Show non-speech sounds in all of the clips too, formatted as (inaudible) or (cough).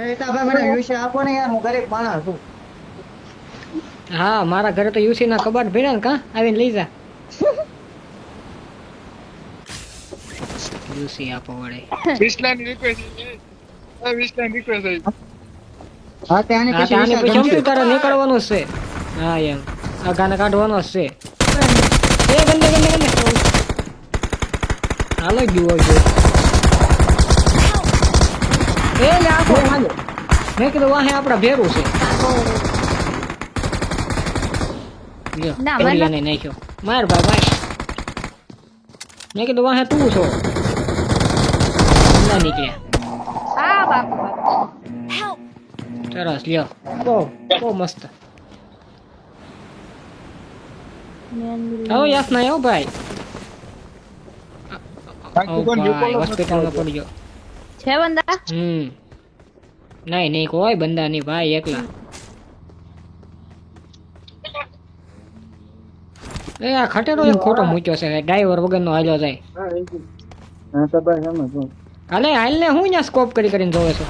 હું મારા ઘરે તો યુસી ના કબાટ ભર્યા ને કા? આવીને લઈ જા. યુસી આપો વળે. વિસલાની રિક્વેસ્ટ છે. વિસલાની રિક્વેસ્ટ છે. હા તે આની પછી આની પછી શું તારે નીકળવાનું છે. હા એમ. આ ગાને કાઢવાનો જ છે. એ ગંદે ગંદે ગંદે હાલો ગયો જો એ લે આખો મેં કીધું વાહે આપડા ભેરું છે. નાખ્યો. માર ભાઈ ભાઈ મેં કીધું વાહે તું છો. ના નીકળ્યા. આ બાપુ બાપુ. સરસ લ્યો. બહુ બહુ મસ્ત. આવો યાસ ના ભાઈ. ભાઈ હોસ્પિટલમાં પડી ગયો. છે બંદા? હમ. નહીં નહીં કોઈ બંદા નહીં ભાઈ એકલા. એ આ ખટેરો એક ખોટો મૂક્યો છે ડ્રાઈવર વગરનો હાલ્યો જાય. હા તો ભાઈ સમજ હાલે હાલ ને હું અહીંયા સ્કોપ કરી કરીને જોવે છો?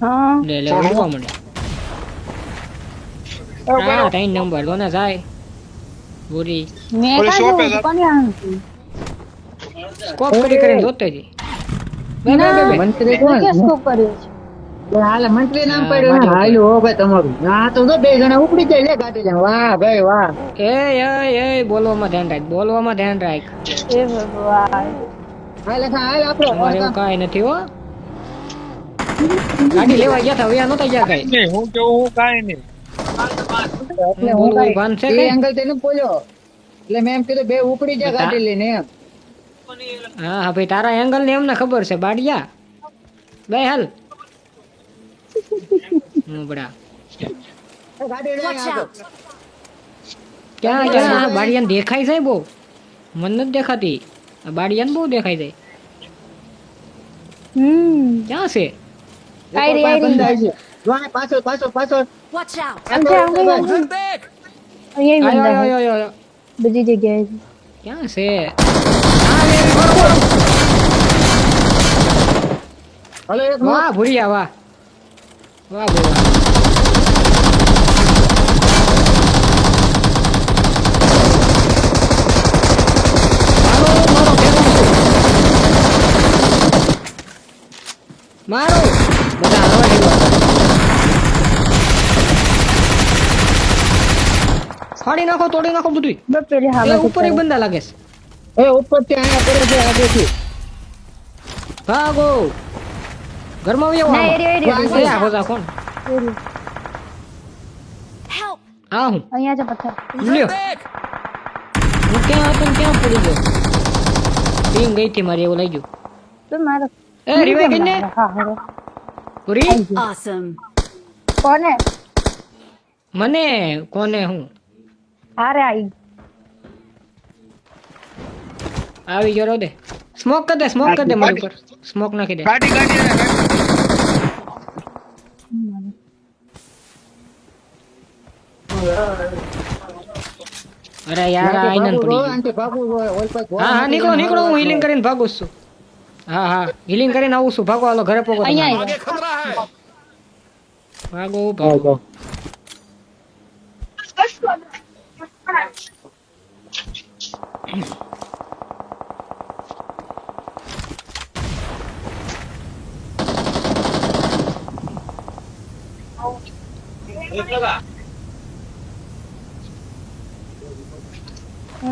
હા. લે લે ઊભો મને હા ત્રણ નંબર દોને ને જાય? બુરી. મેં કાઈ? જા. કોને? સ્કોપ કરી કરીને જોતે બે મંત્રી કોણ? ક્યાં scope કર્યો છે? એ હાલે મંત્રી નામ પડ્યું હાલ્યું હો ભાઈ તમારું. હા તો બે જણા ઉપડી જાય લે ગાડી જાય વાહ ભાઈ વાહ. એ એ એ બોલવામાં ધ્યાન રાખ બોલવામાં ધ્યાન રાખ. એ ભગવાન. હાલે હાલ આપણો તમારે નથી હો. ગાડી લેવા ગયા હતા હવે નતા ગયા કઈ. હું કેવું હું કાંઈ નહીં. એટલે બોલવું કાંઈ- છે એંગલ તેને બોલ્યો. એટલે મેં એમ કીધું બે ઉપડી જાય. ગાડી લઈને એમ. હા હા ભાઈ તારા એંગલ ને એમને ખબર છે. બાડિયા. બે હાલ. મુબડા. ક્યાં ક્યાં? બાડિયાને દેખાય છે બહુ. મન નથી દેખાતી. બાડિયાને બહુ દેખાય છે. હમ. ક્યાં છે? આયરી, કોઈ આયરી. બંધ આવી છે. જો આ પાછળ પાછળ. પાછળ આયો બંદા આયો છે. આયો આયો. બધી જગ્યાએ. ક્યાં છે વાહ ભૂરિયા વાહ વાહ ભૂરિયા મારો બધા હવા હેડવા ફાડી નાખો તોડી નાખો બધું પેલી ઉપર એક બંદા લાગે છે. એ ઉપર ત્યાં અહીંયા પડે છે આગળથી ભાગો. ઘરમાં આવી ના, એરી, એરી, આ. એ કોણ. હા હું. અહીંયા જ પથ્થર. લ્યો. હું ક્યાં હતો ક્યાં પડી ગયો? પિંગ ગઈ હતી મારી એવું લઈ ગયું તો મારો. એ રિવાઈ ગઈ ને હા હવે. પૂરી? કોને? મને કોને હું? હારે આવી આવી ગયો દે સ્મોક કર દે સ્મોક કર દે મારી ઉપર. સ્મોક નાખી દે. ગાડી ગાડી એને ગાડી. અરે યાર આ આઈનન ભાગવું પડી હોય, ગયું આંટી ભાગવું હોય, ઓલ પાછ હા હા નીકળો નીકળો હું હિલિંગ કરીને ભાગું જ છું. હા હા હિલિંગ કરીને આવું છું. ભાગો હાલો ઘરે પોગો અહીંયા તમારે. આવ્યો ભાગો ભાગો.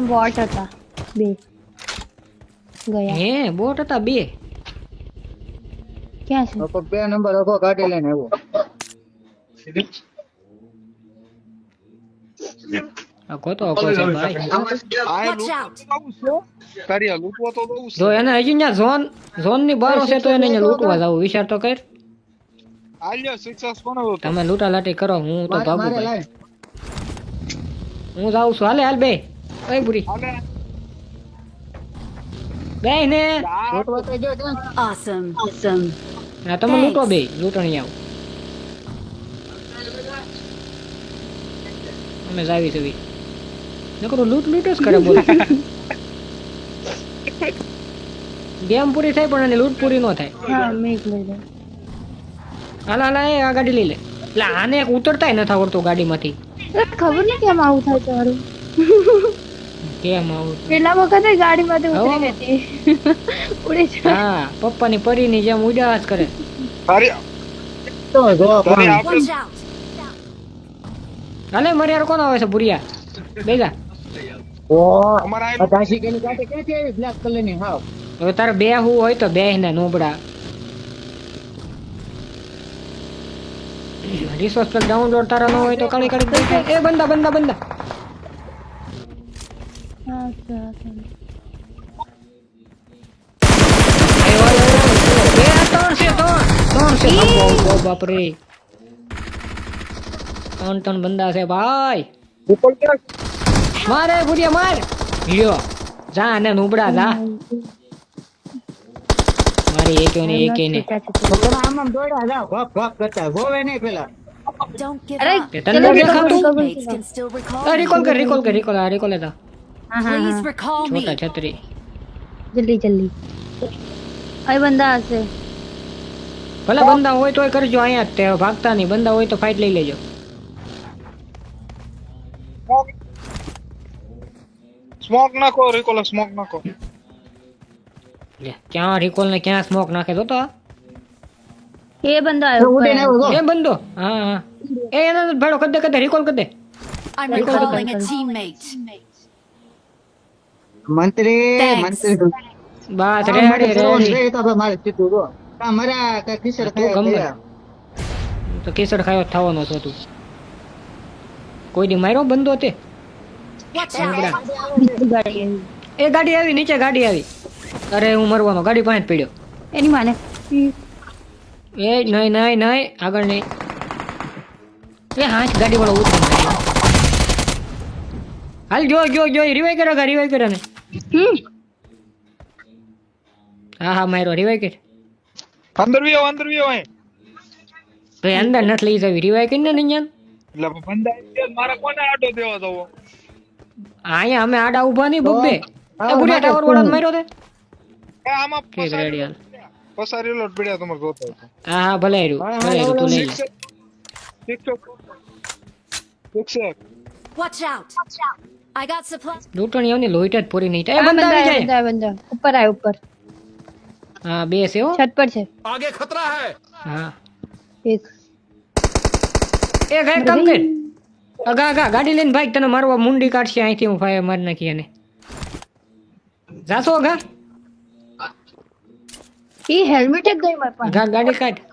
બોટ હતા બે. ગયા. હે બોટ હતા બે? ક્યાં છે? લોકો બે નંબર ગાડી લઈને આવ્યો. આ ગોતો અકો છે ભાઈ. આ એ તો તારી આ તો જો એને હજી ઝોન ઝોનની બહાર છે તો એને અહીંયા લૂંટવા જવું. વિચાર તો કર. આલ્યો success કોનો તમે લૂટા લાટી કરો હું તો ભાગું હું જાઉં છું. હાલે હાલ બે. ઓય બુરી હાલે. બે ને. ત્યાં. Awesome. Awesome. તમે લૂટો બે લૂટણી આવ. અમે જાવી. છે નકરો લૂંટ લૂટ જ કરે બોલ. (laughs) ગેમ પૂરી થાય પણ એની લૂટ પૂરી ન થાય. હા મેં લઈ હાલ હાલ એ આ ગાડી લઈ લે. એટલે આને એક ઉતરતાય નથી આવડતું ગાડીમાંથી. એ ખબર નહીં કેમ આવું થાય તારું કેમ આવું પેલા વખતે ગાડીમાંથી ઉતરી ગઈ હતી ઉડી જાય. હા પપ્પાની પરીની જેમ ઉડાસ કરે. અરે તો જો હાલે મારે યાર કોણ આવે છે ભૂરિયા? બેગા ઓ અમારા આ ઝાંસી કેની કાટે કે છે બ્લેક કલરની હા હવે. તારે બે હું હોય તો બે ને નોબડા રિસોર્સ પેક ડાઉનલોડ તારા ન હોય તો કાળી કાળી. એ બંદા બંદા બંદા ત્રણ ત્રણ બંદા છે ભાઈ મારે ભૂરિયા માર લ્યો જા ને નોબડા જા મારી એકે ને એકે ને આમ આમ દોડ્યા જાવ ભપ ભપ કરતા ગોવે નહીં પેલા Don't give અરે up. તે તને ન દેખાતું Teammates can still recall recall કર you. રિકોલ કર રિકોલ આ રિકોલ હતા હા હા Please હા recall me. છોટા છત્રી જલ્દી જલ્દી અહીં બંદા હશે ભલે બંદા હોય તોય કરજો અહીંયા જ તે ભાગતા નહીં બંદા હોય તો ફાઇટ લઈ લેજો સ્મોક નાખો રિકોલ સ્મોક નાખો લે, ક્યાં રિકોલ ને ક્યાં સ્મોક નાખે તો તો એ બંદા તો આવ્યો ઉડીને આવ્યો જો. એ બંદો હા હા દે રિકોલ કર I'm recalling a teammate. મંત્રી Thanks. મંત્રી. બસ રેડી રેડી છે તો હવે મારે સીધું જો. આ મારા કઈ ખીચડ તું ગમે. ખાયા તો કેસર ખાયો જ થવાનો છો તું. કોઈ દી માર્યો બંદો તે? Watch out. બીજી ગાડી આવી એ ગાડી આવી નીચે ગાડી આવી. અરે હું મરવાનો ગાડી પાસે જ પડ્યો. એની માને. એ નહીં નહીં નહીં આગળ નહીં. એ હાથ ગાડી વાળો ઉતરી. હાલ જો જો જો રિવાઈ કરે રિવાઈ કરો ને. હા હા મારો રિવાઈ કર. અંદર વિયો અંદર વિયો અહીં. તો અંદર નથી લઈ જવી રિવાઈ કરીને ને અહીંયા? એટલે બંદા મારે કોને આડો દેવો તો અહીંયા અમે આડા ઊભા નહીં બબ્બે એ બુડિયા ટાવર વાળાને માર્યો તે? એ આમાં પસારી રેડી પસારી લોટ પડ્યા તમારે જોતો હા હા ભલે હા, ભલે હાર્યું તું લઈ લે Watch out. I got supplies. લૂંટણી આવની લોહીટ જ પૂરી નહીં થાય. બંદા બંદા આવી જાય. બંદા બંદા ઉપર આય ઉપર. હા બે છે હો. છત પર છે. હા. એક. એ કઈ કામ કર અગા અગા ગાડી લઈને ભાઈ તને મારવા મુંડી કાઢશે અહીંથી હું ફાયર મારી નાખી એને. જાશો અગા? એ હેલ્મેટ જ ગઈ મારી પાસે. ગાડી કાઢ.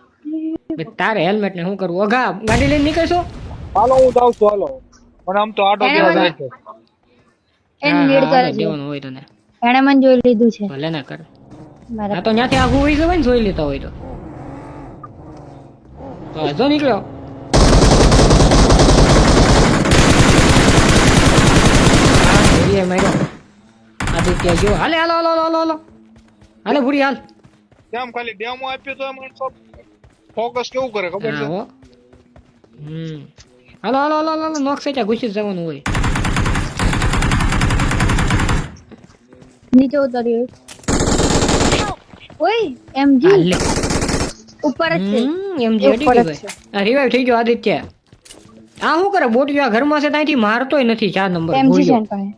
તારે હેલ્મેટ ને શું કરવું? અગા ગાડી લઈને નીકળશો? હાલો હું જાઉં છું હાલો. પણ આમ તો આડો એને દેવા જાય છે. એને નીડ કરે છે દેવાનું હોય તને એણે મને જોઈ લીધું છે. ભલે ના કર. મારા તો ત્યાંથી આઘું હોય જવાય ને જોઈ લેતા હોય તો. તો હજો નીકળ્યો. આદિત્ય ગયો. હાલે હાલો હાલો હાલો હાલો. હાલે ભૂરી હાલ. કેમ ખાલી ડેમો આપ્યો તો માણસો ફોકસ કેવું કરે ખબર હા છે હો હમ હાલો હાલો હાલો હાલો નોક સેટા ઘૂસી જ જવાનું હોય નીચે ઉતર્યો ઓય એમજી હાલે ઉપર જ છે હમ એમ જે અડી ઉપર ગઈ જ છે. ભાઈ આ રિવાઈવ થઈ ગયો આદિત્ય આ શું કરે બોટિયો આ ઘરમાં છે ત્યાંથી મારતોય નથી ચાર નંબર એમજી છે ભૂલ્યો. એની પાસે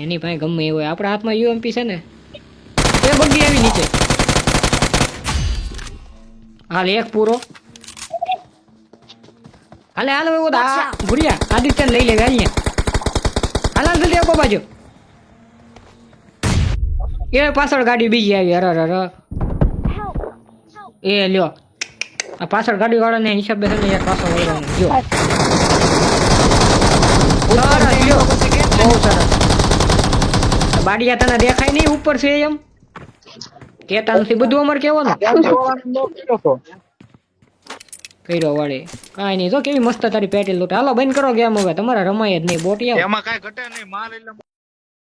એની પાસે ગમે એ હોય આપણા હાથમાં યુએમપી છે ને એ બગડી આવી નીચે હાલ એક પૂરો. હાલે હાલ હવે આ ભૂરિયા આદિત્ય લઈ લેવે અહીંયા. હાલ હાલ જલ્દી આપો બાજુ. એ પાછળ ગાડી બીજી આવી અરર અરર એ લ્યો. આ પાછળ ગાડી વાળાને હિસાબે છે ને પાછળ વળવાનું. જો. બહુ સરસ. બાડિયા તને દેખાય નહીં ઉપર છે એમ. કેતા થી બધું અમર કેવાનું કર્યો વળે. નહીં. જો કેવી મસ્ત તારી પેટેલ લૂંટ. હાલો બંધ કરો ગેમ હવે. તમારે રમાય જ નહીં. બોટિયા એમાં કાંઈ ઘટે નહીં. માર એટલે